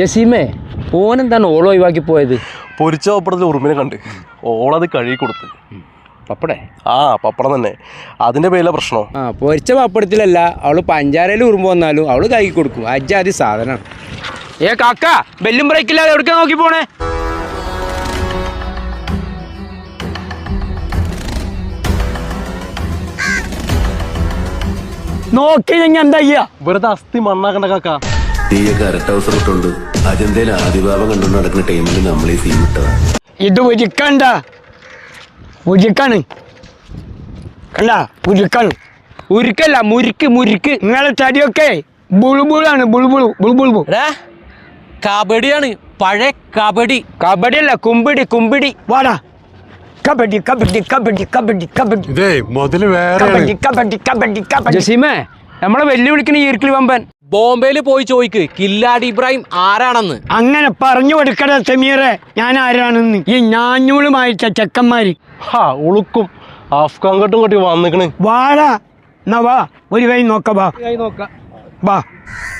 ജസീമേ ഓനെന്താണ് ഓള ഒഴിവാക്കി പോയത്? പൊരിച്ച പപ്പടത്തിൽ ഉറുമ്പിനെ കണ്ട്. ഓളത് കഴുകി കൊടുത്ത്. പപ്പടേ? ആ പപ്പടം തന്നെ. അതിന്റെ പേരിലെ പ്രശ്നം. ആ പൊരിച്ച പപ്പടത്തിലല്ല അവൾ പഞ്ചാരയിൽ ഉറുമ്പ് വന്നാലും അവൾ കഴുകി കൊടുക്കും. അജാതി സാധനമാണ് ഏ കാക്ക ബെല്ലും ബ്രേക്കില്ലാതെ എവിടെ നോക്കി പോണേ? നോക്കി ഞാൻ എന്താ ചെയ്യാ? വെറുതെ അസ്ഥി മണ്ണാക്കണ്ട കാക്ക. നീയൊക്കെ അര ട്രൗസർ ഇട്ടുണ്ട്. അജന്തയിൽ ആദിഭാവം കണ്ടുകൊണ്ട് നടക്കുന്ന ടൈമിൽ നമ്മൾ ഈ സീൻ ഇട്ടതാ ഇത് ഉരുക്കണ്ട ഉരുക്കാണ് കണ്ട? ഉരുക്കാണ് ഉരുക്കല്ല മുരുക്ക് മുരുക്ക്. നിങ്ങളെ തടിയൊക്കെ ബുളുബുളാണ് ബുളുബുളു ബുളുബുളു. കബഡിയാണ് പഴയ കബഡി. കബഡി അല്ല കുമ്പിടി കുമ്പിടി. വാടാ. കബഡി കബഡി കബഡി കബഡി കബഡി. ഇതേ മുതൽ വേറെ കബഡി കബഡി കബഡി കബഡി. ജസീമേ നമ്മളെ വെല്ലുവിളിക്കണ ഈർക്കിളി വമ്പൻ. ബോംബെയിൽ പോയി ചോദിക്ക് കില്ലാടി ഇബ്രാഹിം ആരാണെന്ന്? അങ്ങനെ പറഞ്ഞു കൊടുക്കട സമീറെ ഞാൻ ആരാണെന്ന്? ഈ ഞാഞ്ഞൂളുമായിട്ട ചെക്കന്മാര്. ഹാ ഉളുക്കും. അഫ്ഗാൻ കെട്ടും കെട്ടി വന്നിക്കണ്. വാടാ. എന്നാ വാ ഒരു കൈ നോക്ക വാ. കൈ നോക്ക. കബഡി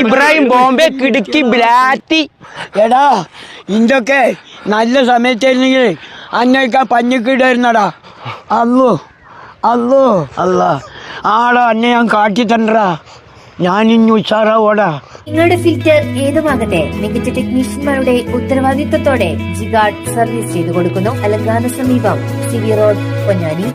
ഇബ്രാഹിം ബോംബെ കിടുക്കി ബ്ലാറ്റി എടാ ഇതൊക്കെ നല്ല സമയത്തായിരുന്നെങ്കിൽ അന്നേക്കാ പഞ്ഞിക്കിടായിരുന്നടാ അല്ലോ അല്ലോ അല്ല ആടാ അന്നെ ഞാൻ കാട്ടി തണ്ടടാ ഞാൻ ഇനി ഉഷാറാവോടാ. നിങ്ങളുടെ ഫിൽറ്റർ ഏതുമാകട്ടെ മികച്ച ടെക്നീഷ്യന്മാരുടെ ഉത്തരവാദിത്തത്തോടെ ജിഗാർഡ് സർവീസ് ചെയ്തു കൊടുക്കുന്നു അലങ്കാന സമീപം സിവി റോഡ് പൊന്നാനി.